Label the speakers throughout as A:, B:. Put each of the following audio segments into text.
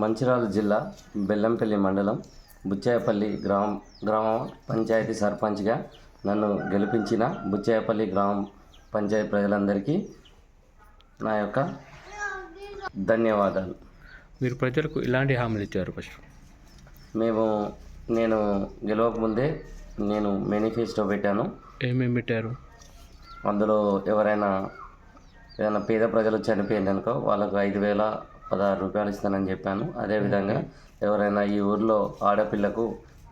A: మంచిర్యాల జిల్లా బెల్లంపల్లి మండలం బుచ్చాయపల్లి గ్రామ గ్రామ పంచాయతీ సర్పంచ్గా నన్ను గెలిపించిన బుచ్చాయపల్లి గ్రామ పంచాయతీ ప్రజలందరికీ నా యొక్క ధన్యవాదాలు.
B: మీరు ప్రజలకు ఎలాంటి హామీలు ఇచ్చారు ఫస్ట్?
A: మేము నేను గెలవకముందే నేను మేనిఫెస్టో పెట్టాను.
B: ఏమేమి పెట్టారు?
A: అందులో ఎవరైనా ఏదైనా పేద ప్రజలు చనిపోయిందనుకో వాళ్ళకు ఐదు వేల పదహారు రూపాయలు ఇస్తానని చెప్పాను. అదేవిధంగా ఎవరైనా ఈ ఊర్లో ఆడపిల్లకు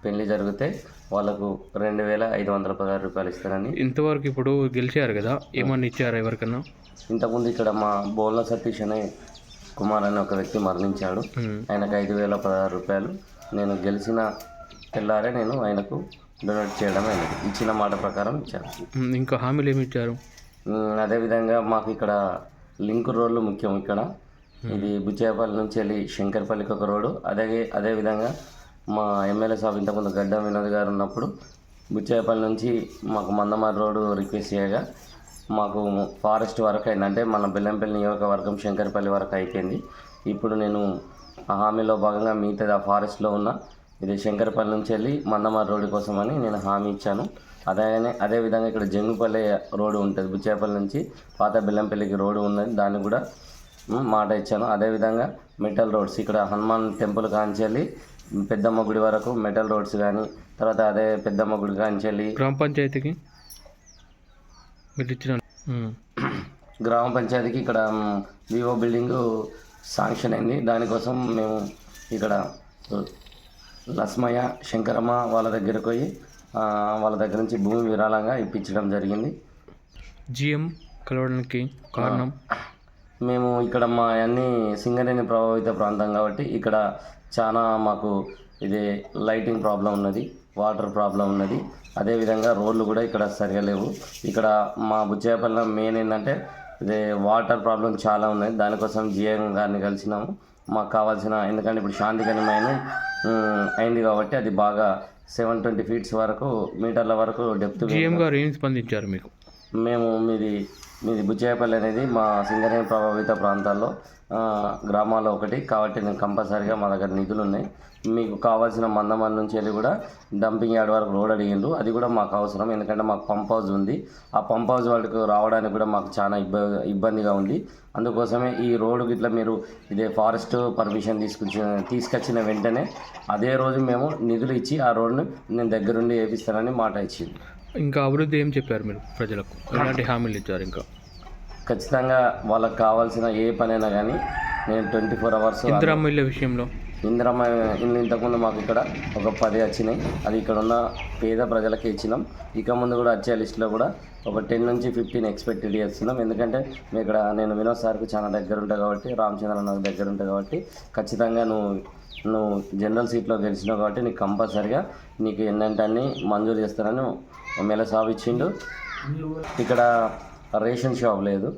A: పెళ్ళి జరిగితే వాళ్ళకు రెండు వేల ఐదు వందల పదహారు రూపాయలు ఇస్తానని.
B: ఇంతవరకు ఇప్పుడు గెలిచారు కదా ఏమన్నా ఇచ్చారా ఎవరికన్నా?
A: ఇంతకుముందు ఇక్కడ మా బోల్ల సతీష్ అనే కుమార్ అనే ఒక వ్యక్తి మరణించాడు. ఆయనకు ఐదు వేల పదహారు రూపాయలు. నేను గెలిచిన తెల్లారే నేను ఆయనకు డొనేట్ చేయడం ఇచ్చిన మాట ప్రకారం ఇచ్చాను.
B: ఇంకా హామీలు ఏమి ఇచ్చారు?
A: అదేవిధంగా మాకు ఇక్కడ లింక్ రోడ్లు ముఖ్యం ఇక్కడ. ఇది బుచ్చేపల్లి నుంచి వెళ్ళి శంకర్పల్లికి ఒక రోడ్డు. అదే అదేవిధంగా మా ఎమ్మెల్యే సాబ్ ఇంతకుముందు గడ్డం వినోద్ గారు ఉన్నప్పుడు బుచ్చేపల్లి నుంచి మాకు మందమారి రోడ్డు రిక్వెస్ట్ చేయగా మాకు ఫారెస్ట్ వరకు అయింది అంటే మన బెల్లంపల్లి నియోజకవర్గం శంకర్పల్లి వరకు అయిపోయింది. ఇప్పుడు నేను ఆ హామీలో భాగంగా మిగతాది ఆ ఫారెస్ట్లో ఉన్న ఇది శంకర్పల్లి నుంచి వెళ్ళి మందమారి రోడ్డు కోసమని నేను హామీ ఇచ్చాను. అదేగానే అదేవిధంగా ఇక్కడ జంగుపల్లి రోడ్డు ఉంటుంది. బుచ్చేపల్లి నుంచి పాత బెల్లంపల్లికి రోడ్డు ఉన్నది. దాన్ని కూడా మాట ఇచ్చాను. అదేవిధంగా మెటల్ రోడ్స్. ఇక్కడ హనుమాన్ టెంపుల్ కాంచెల్లి పెద్దమ్మ గుడి వరకు మెటల్ రోడ్స్ కానీ తర్వాత అదే పెద్దమ్మ గుడి కాంచెల్లి
B: గ్రామ పంచాయతీకి.
A: గ్రామ పంచాయతీకి ఇక్కడ వివో బిల్డింగ్ శాంక్షన్ అయింది. దానికోసం మేము ఇక్కడ లస్మయ్య శంకరమ్మ వాళ్ళ దగ్గరకు పోయి వాళ్ళ దగ్గర నుంచి భూమి విరాళంగా ఇప్పించడం జరిగింది.
B: జిఎం కలవడానికి కారణం?
A: మేము ఇక్కడ మా అన్ని సింగరేణి ప్రభావిత ప్రాంతం కాబట్టి ఇక్కడ చాలా మాకు ఇది లైటింగ్ ప్రాబ్లం ఉన్నది వాటర్ ప్రాబ్లం ఉన్నది. అదేవిధంగా రోడ్లు కూడా ఇక్కడ సరిగా లేవు. ఇక్కడ మా బుచ్చేపల్లి మెయిన్ ఏంటంటే ఇది వాటర్ ప్రాబ్లం చాలా ఉన్నది. దానికోసం జిఎం గారిని కలిసినాము. మాకు కావాల్సిన ఎందుకంటే ఇప్పుడు శాంతికరమైన అయింది కాబట్టి అది బాగా సెవెన్ ట్వంటీ ఫీట్స్ వరకు మీటర్ల వరకు డెప్త్
B: గారు ఏం స్పందించారు మీకు?
A: మేము మీది మీది బుచ్చాయపల్లి అనేది మా సింగరేణి ప్రభావిత ప్రాంతాల్లో గ్రామాల్లో ఒకటి. కాబట్టి నేను కంపల్సరీగా మా దగ్గర నిధులు ఉన్నాయి. మీకు కావాల్సిన మందమంది నుంచి వెళ్ళి కూడా డంపింగ్ యార్డ్ వరకు రోడ్ అడిగిండ్రు. అది కూడా మాకు అవసరం. ఎందుకంటే మాకు పంప్ హౌస్ ఉంది. ఆ పంప్ హౌస్ వాళ్ళకు రావడానికి కూడా మాకు చాలా ఇబ్బంది ఇబ్బందిగా ఉంది. అందుకోసమే ఈ రోడ్డు గిట్ల మీరు ఇదే ఫారెస్ట్ పర్మిషన్ తీసుకొచ్చిన తీసుకొచ్చిన వెంటనే అదే రోజు మేము నిధులు ఇచ్చి ఆ రోడ్డును నేను దగ్గరుండి వేపిస్తానని మాట ఇచ్చింది
B: ఇంకా అభివృద్ధి ఏం చెప్పారు మీరు ప్రజలకు? ఎలాంటి హామీలు ఇచ్చారు ఇంకా?
A: ఖచ్చితంగా వాళ్ళకి కావాల్సిన ఏ పనైనా కానీ నేను ట్వంటీ ఫోర్ అవర్స్
B: ఇందిరమ్మ ఇళ్ళ విషయంలో?
A: ఇందిరమ్మ ఇల్లు ఇంతకుముందు మాకు ఇక్కడ ఒక పది వచ్చినాయి. అది ఇక్కడ ఉన్న పేద ప్రజలకి ఇచ్చినాం. ఇక ముందు కూడా వచ్చే లిస్టులో కూడా ఒక టెన్ నుంచి ఫిఫ్టీన్ ఎక్స్పెక్టెడ్ చేస్తున్నాం ఎందుకంటే మేము ఇక్కడ నేను వినోద్ సార్కి చాలా దగ్గర ఉంటాయి కాబట్టి రామచంద్ర నాకు దగ్గర ఉంటాయి కాబట్టి ఖచ్చితంగా నువ్వు నువ్వు జనరల్ సీట్లో గెలిచినావు కాబట్టి నీకు కంపల్సరిగా నీకు ఏంటంటే అన్ని మంజూరు చేస్తానని ఎమ్మెల్యే సాబ్ ఇచ్చిండు. ఇక్కడ రేషన్ షాప్ లేదు.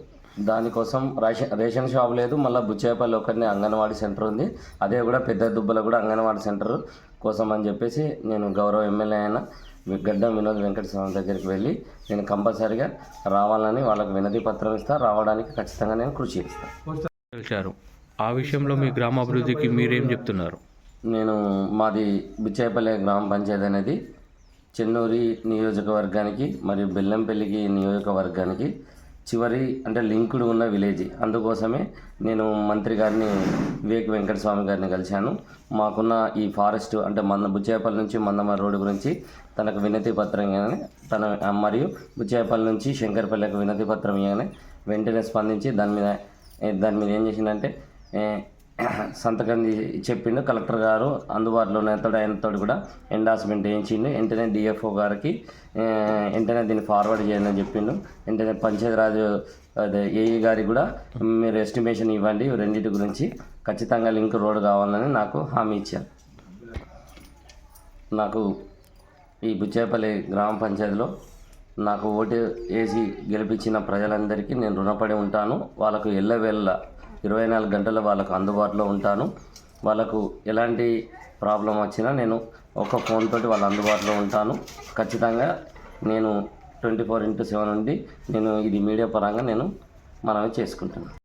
A: దానికోసం రేషన్ రేషన్ షాప్ లేదు మళ్ళీ బుచ్చేపల్లి ఒకరిని అంగన్వాడీ సెంటర్ ఉంది. అదే కూడా పెద్ద దుబ్బలో కూడా అంగన్వాడీ సెంటర్ కోసం అని చెప్పేసి నేను గౌరవ ఎమ్మెల్యే అయిన గడ్డం వినోద్ వెంకటస్వామి దగ్గరికి వెళ్ళి నేను కంపల్సరిగా రావాలని వాళ్ళకి వినతి పత్రం ఇస్తా రావడానికి ఖచ్చితంగా నేను కృషి చేస్తాను
B: గెలిచారు ఆ విషయంలో మీ గ్రామ అభివృద్ధికి మీరేం చెప్తున్నారు?
A: నేను మాది బుచ్చేపల్లి గ్రామ పంచాయతీ అనేది చెన్నూరి నియోజకవర్గానికి మరియు బెల్లంపల్లికి నియోజకవర్గానికి చివరి అంటే లింక్డ్ ఉన్న విలేజ్. అందుకోసమే నేను మంత్రి గారిని వివేక్ వెంకటస్వామి గారిని కలిశాను. మాకున్న ఈ ఫారెస్ట్ అంటే మంద బుచ్చేపల్లి నుంచి మందమ్మ రోడ్డు గురించి తనకు వినతి పత్రం కానీ తన మరియు బుచ్చేపల్లి నుంచి శంకర్పల్లికి వినతి పత్రం ఇవ్వగానే వెంటనే స్పందించి దాని మీద దాని మీద ఏం చేసిందంటే సంతకం చెప్పిండు కలెక్టర్ గారు. అందుబాటులో ఉన్నతోడు ఆయనతో కూడా ఎండాస్మెంట్ వేయించిండు. వెంటనే డిఎఫ్ఓ గారికి వెంటనే దీన్ని ఫార్వర్డ్ చేయండి అని చెప్పిండు. వెంటనే పంచాయతీరాజ్ అదే ఏఈ గారికి కూడా మీరు ఎస్టిమేషన్ ఇవ్వండి. రెండింటి గురించి ఖచ్చితంగా లింక్ రోడ్ కావాలని నాకు హామీ ఇచ్చారు. నాకు ఈ బుచ్చేపల్లి గ్రామ పంచాయతీలో నాకు ఓటు వేసి గెలిపించిన ప్రజలందరికీ నేను రుణపడి ఉంటాను. వాళ్ళకు ఎల్లవేళ్ళ ఇరవై నాలుగు గంటలు వాళ్ళకు అందుబాటులో ఉంటాను. వాళ్ళకు ఎలాంటి ప్రాబ్లం వచ్చినా నేను ఒక ఫోన్ తోటి వాళ్ళ అందుబాటులో ఉంటాను. ఖచ్చితంగా నేను ట్వంటీ ఫోర్ ఇంటూ సెవెన్ ఉండి నేను ఇది మీడియా పరంగా నేను మనవి చేసుకుంటాను